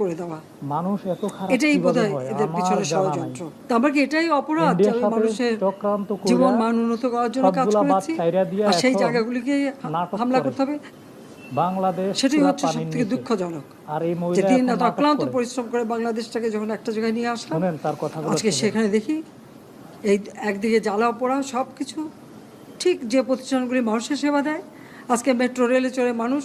করে দেওয়া। মানুষ এত খারাপ এটাই বোধহয় এদের পিছনে ষড়যন্ত্র আমার কি এটাই অপরাধ মানুষের জীবন মান উন্নত করার জন্য কাজ করেছি আর সেই জায়গাগুলিকে হামলা করতে হবে। বাংলাদেশ সেটাই হচ্ছে সব থেকে দুঃখজনক। আর এই যে মহিলা দিন এখন অক্লান্ত পরিশ্রম করে বাংলাদেশটাকে যখন একটা জায়গায় নিয়ে আসলাম তার কথাগুলো আজকে সেখানে দেখি এই একদিকে জ্বালা পোড়া সব কিছু ঠিক যে প্রতিষ্ঠানগুলি মানুষের সেবা দেয় আজকে মেট্রো রেলে চড়ে মানুষ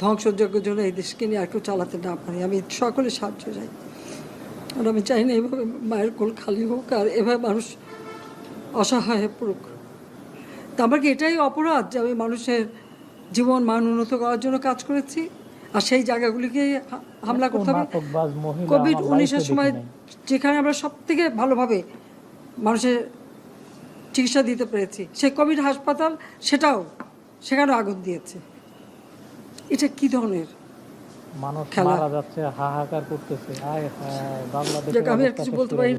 ধ্বংসযজ্ঞের জন্য এই দেশকে নিয়ে আর কেউ চালাতে না পারে। আমি সকলে সাহায্য চাই। আর আমি চাই না এভাবে মায়ের কোল খালি হোক আর এভাবে মানুষ অসহায় হয়ে পড়ুক। তা আমার কি এটাই অপরাধ যে আমি মানুষের জীবন মান উন্নত করার জন্য কাজ করেছি? আর সেই জায়গাগুলিকে হামলা করতে হবে? কোভিড উনিশের সময় যেখানে আমরা সব থেকে ভালোভাবে মানুষের চিকিৎসা দিতে পেরেছি সেই কোভিড হাসপাতাল সেটাও সেখানেও আগুন দিয়েছে। এটা কি ধরনের মানুষ। মারা যাচ্ছে হাহাকার করতেছে আয় হায় বাংলাদেশের আমি আর কিছু বলতে পারি।